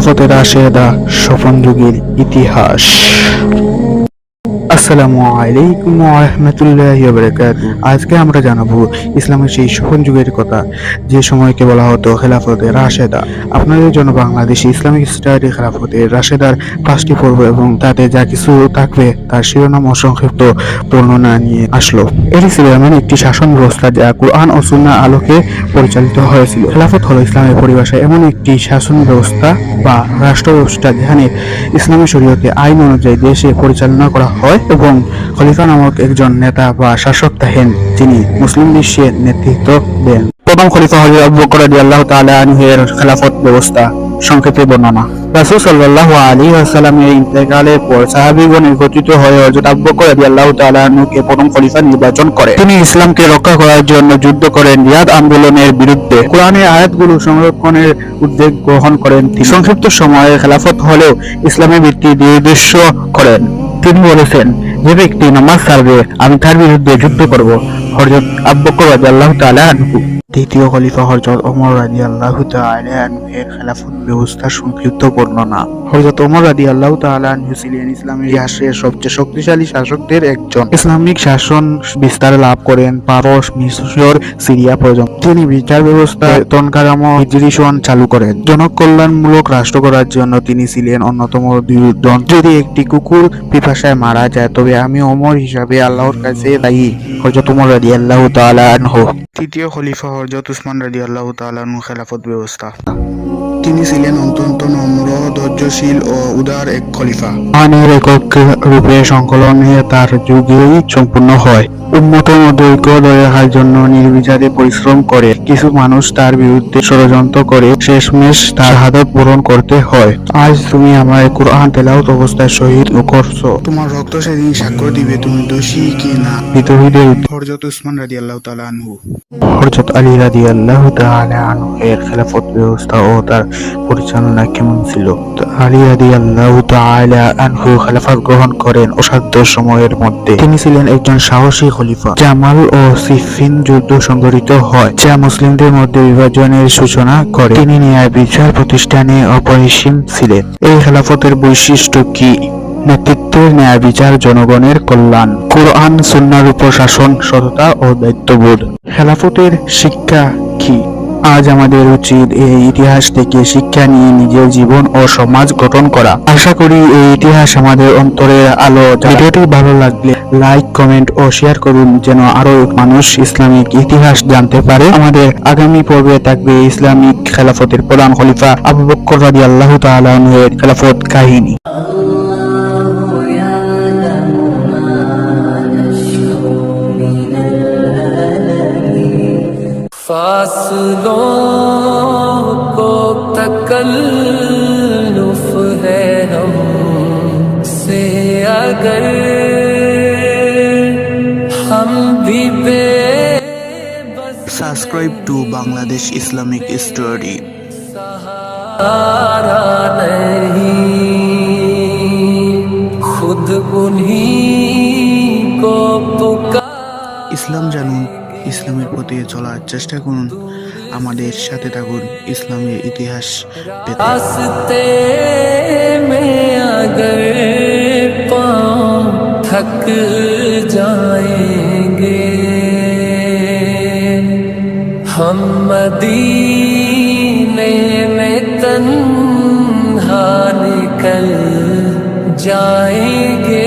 খেলাফতের দা স্বপন যুগের ইতিহাস। আসসালামু আলাইকুম রহমতুল্লাহ বারাকাতু আজকে আমরা জানাব ইসলামের সেই স্বপন যুগের কথা, যে সময়কে বলা হতো খেলাফতে রাশেদা। আপনাদের জন্য বাংলাদেশি ইসলামিক স্টাডি খেলাফতে রাশেদার পাঁচটি পর্ব এবং তাতে যা কিছু থাকবে তার শিরোনাম ও সংক্ষিপ্ত বর্ণনা নিয়ে আসলো। এটি ছিল এমন একটি শাসন ব্যবস্থা যা কোরআন ও সুন্নার আলোকে পরিচালিত হয়েছিল। খেলাফত হলো ইসলামের পরিভাষায় এমন একটি শাসন ব্যবস্থা বা রাষ্ট্র ব্যবস্থা যেখানে ইসলামী শরীয়তে আইন অনুযায়ী দেশে পরিচালনা করা হয়। এবং খলিফা নামক একজন নেতা বা শাসক থাকেন যিনি মুসলিম বিশ্বে নেতৃত্ব দেন। প্রথম খলিফা হজরত আবু বকর রাদিয়াল্লাহু তাআলা আনহুর খেলাফত ব্যবস্থা সংক্ষেপে বর্ণনা। রাসূল সাল্লাল্লাহু আলাইহি ওয়াসাল্লামের ইন্তেকালের পর সাহাবীগণ একত্রিত হয়ে হযরত আবু বকর রাদিয়াল্লাহু তাআলা আনহুকে প্রথম খলিফা নির্বাচন করে। তিনি ইসলামকে রক্ষা করার জন্য যুদ্ধ করেন, রিয়াদ আন্দোলনের বিরুদ্ধে। কোরআনের আয়াতগুলো সংরক্ষণের উদ্যোগ গ্রহণ করেন সংক্ষিপ্ত সময়ে খেলাফত হলেও ইসলামের ভিত্তি নির্দেশ করেন। তিনি বলেছেন যে ব্যক্তি নামাজ সারবে আমি তার বিরুদ্ধে যুদ্ধ করব। হরজত আব্বকর আল্লাহ তালা আনহু। দ্বিতীয় খলিফা হযরত ওমর রাদিয়াল্লাহু আল্লাহ এর খেলাফত ব্যবস্থার সংক্ষিপ্ত বর্ণনা। হযরত ওমর রাদিয়াল্লাহু তাআলা আনহু ছিলেন ইসলামের ইতিহাসের সবচেয়ে শক্তিশালী শাসকদের একজন। ইসলামিক শাসন বিস্তার লাভ করেন পারস, মিশর, সিরিয়া পর্যন্ত। তিনি বিচার ব্যবস্থা বেতন কাঠামো হিজরি সন চালু করেন। জনকল্যাণমূলক রাষ্ট্র করার জন্য তিনি ছিলেন অন্যতম দুর্জন। যদি একটি কুকুর পিপাসায় মারা যায়, তবে আমি ওমর হিসাবে আল্লাহর কাছে দায়ী। হযরত ওমর রাদিয়াল্লাহু তাআলা আনহু। তৃতীয় খলিফা হরজত উসমান রাজি আল্লাহ আনহু খেলাফত ব্যবস্থা। তিনি ছিলেন অত্যন্ত নম্র, ধৈর্যশীল ও উদার এক খলিফা। মানের একক রূপে সংকলনে তার যুগেই সম্পূর্ণ হয়। উন্মতের মধ্যে ঐক্য জন্য নির্বিচারে পরিশ্রম করে। কিছু মানুষ তার বিরুদ্ধে ষড়যন্ত্র করে শেষমেশ তার হাদত পূরণ করতে হয়। আজ তুমি আমার কোরআন তেলাওত অবস্থায় শহীদ করছ। তোমার রক্ত সেদিন স্বাক্ষর দিবে তুমি দোষী কি না? বিতর্কীদের হরজত উসমান রাদি আল্লাহ তালা আনহু। হরজত আলী রাদি আল্লাহ তালা আনহু এর খেলাফত ব্যবস্থা ও তার পরিচালনা কেমন ছিল? আলী রাদি আল্লাহ তালা আনহু খেলাফত গ্রহণ করেন অসাধ্য সময়ের মধ্যে। তিনি ছিলেন একজন সাহসী খলিফা। জামাল ও সিফিন যুদ্ধ সংঘটিত হয়। যা মুসলিমদের মধ্যে বিভাজনের সূচনা করে। তিনি ন্যায় বিচার প্রতিষ্ঠানে অপরিসীম ছিলেন। এই খেলাফতের বৈশিষ্ট্য কি? নেতৃত্বের ন্যায় বিচার, জনগণের কল্যাণ। কোরআন, সুন্নার উপর শাসন সততা ও দায়িত্ববোধ। খেলাফতের শিক্ষা কি? আজ আমাদের উচিত এই ইতিহাস থেকে শিক্ষা নিয়ে নিজের জীবন ও সমাজ গঠন করা। আশা করি এই ইতিহাস আমাদের অন্তরের আলো ভিডিওটি ভালো লাগলে লাইক কমেন্ট ও শেয়ার করুন যেন আরও মানুষ ইসলামিক ইতিহাস জানতে পারে। আমাদের আগামী পর্বে থাকবে ইসলামিক খেলাফতের প্রধান খলিফা আবু বক্কর রাজি আল্লাহ তালের খেলাফত কাহিনী। فاصلوں کو تکلف ہے ہم سے اگر subscribe to Bangladesh Islamic story ইসলাম জানুন ইসলামের প্রতি চলার চেষ্টা করুন। আমাদের সাথে থাকুন ইসলামের ইতিহাস আস্তে মে যায়। ہم میں تنہا نکل جائیں گے۔